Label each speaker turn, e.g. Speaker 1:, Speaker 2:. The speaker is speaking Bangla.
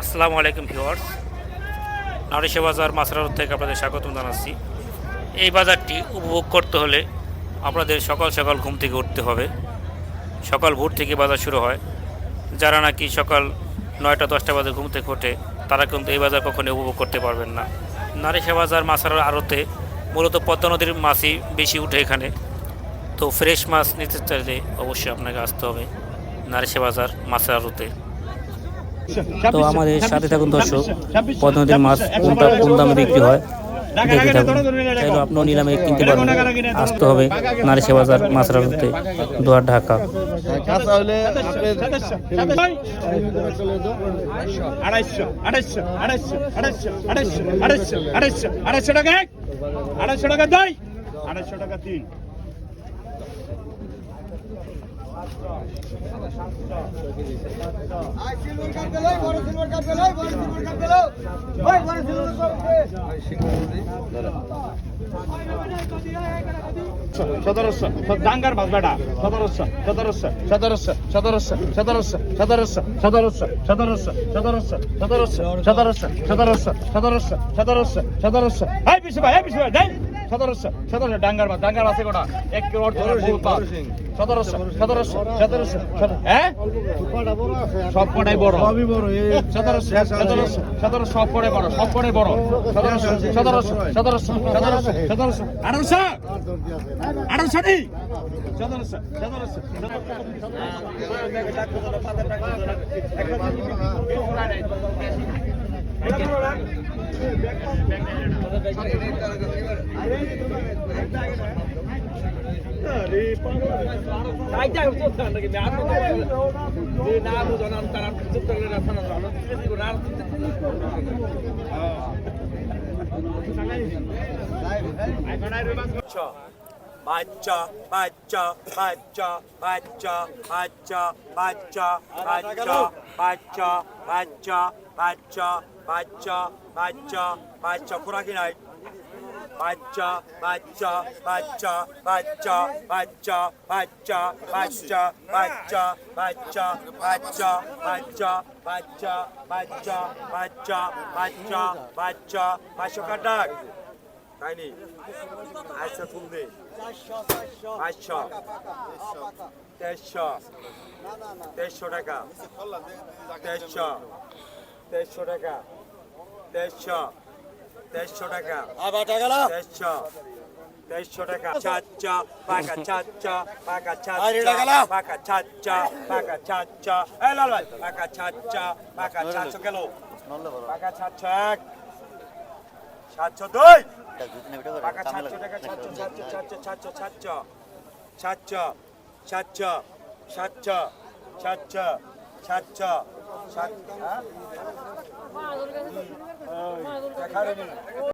Speaker 1: আসসালামু আলাইকুম ভিউয়ার্স। নারিশা বাজার মাছরার থেকে আপনাদের স্বাগতম জানাচ্ছি। এই বাজারটি উপভোগ করতে হলে আপনাদের সকাল সকাল ঘুম থেকে উঠতে হবে। সকাল ভোর থেকে বাজার শুরু হয়। যারা নাকি সকাল নয়টা, দশটা বাজে ঘুম থেকে ওঠে, তারা কিন্তু এই বাজার কখনো উপভোগ করতে পারবেন না। নারিশা বাজার মাছরার আড়তে মূলত পদ্মা নদীর মাছই বেশি উঠে এখানে। তো ফ্রেশ মাছ নিতে চাইলে অবশ্যই আপনাকে আসতে হবে নারিশা বাজার মাছের আড়তে। তো আমাদের সাথে থাকুন দর্শক। পদ্মদের মাছ কোনটা কোন দামে বিক্রি হয়? দেখে থাকুন। তাহলে আপনিও নিলামে কিনতে পারবেন আসতে হবে। নারিশে বাজার মাছ রাখতে। দুয়ার ঢাকা।
Speaker 2: আড়াইশো টাকা দুই আড়াইশো টাকা তিন। সতেরোশো ডাঙ্গার মাছ বেটা সতেরোশো সতেরোশো সতেরোশো সতেরোশো সতেরোশো সতেরোশো সতেরোশো সতেরোশো সতেরোশো সতেরোশো সতেরোশো সতেরোশো সতেরোশো সতেরোশো সতেরোশো এই পিছু ভাই এই পিছু ভাই সতেরোশো সতেরোশো ডাঙ্গার মাছ ডাঙ্গার মাছে কোটা? এক কিলো অর্থ মাছ সতেরোশো সতেরোশো সতেরোশো হ্যাঁ? সব কটাই বড়।
Speaker 3: সবই বড় এই
Speaker 2: সতেরোশো সতেরোশো সতেরোশো সব পড়ে বড়। সব পড়ে বড় সতেরোশো সতেরোশো সতেরোশো সতেরোশো সতেরোশো। আঠারোশো? আঠারোশো নি সতেরোশো সতেরোশো
Speaker 4: বাচ্চা বাচ্চা বাচ্চা বাচ্চা বাচ্চা বাচ্চা বাচ্চা বাচ্চা বাচ্চা বাচ্চা বাচ্চা বাচ্চা বাচ্চা খোরাকি নাই বাচ্চা বাচ্চা বাচ্চা বাচ্চা বাচ্চা বাচ্চা বাচ্চা বাচ্চা বাচ্চা বাচ্চা বাচ্চা বাচ্চা বাচ্চা বাচ্চা বাচ্চা বাচ্চা পাঁচশো কাটাক তাই নি আচ্ছা তুমি পাঁচশো তেইশশো তেইশশো টাকা তেইশশো তেইশশো টাকা। তেইশশো তেইশশো টাকা। তেইশশো তেইশশো টাকা। চাচ্চা পাকা চাচ্চা পাকা চাচ্চা পাকা চাচ্চা পাকা চাচ্চা। এই লাল ভাই পাকা চাচ্চা পাকা চাচ্চা গেল। পাকা চাচ্চা এক সাতশো দুই। পাকা সাতশো টাকা সাতশো সাতশো সাতশো সাতশো সাতশো সাতশো সাতশো সাতশো সাতশো সাতশো ষাট হ্যাঁ?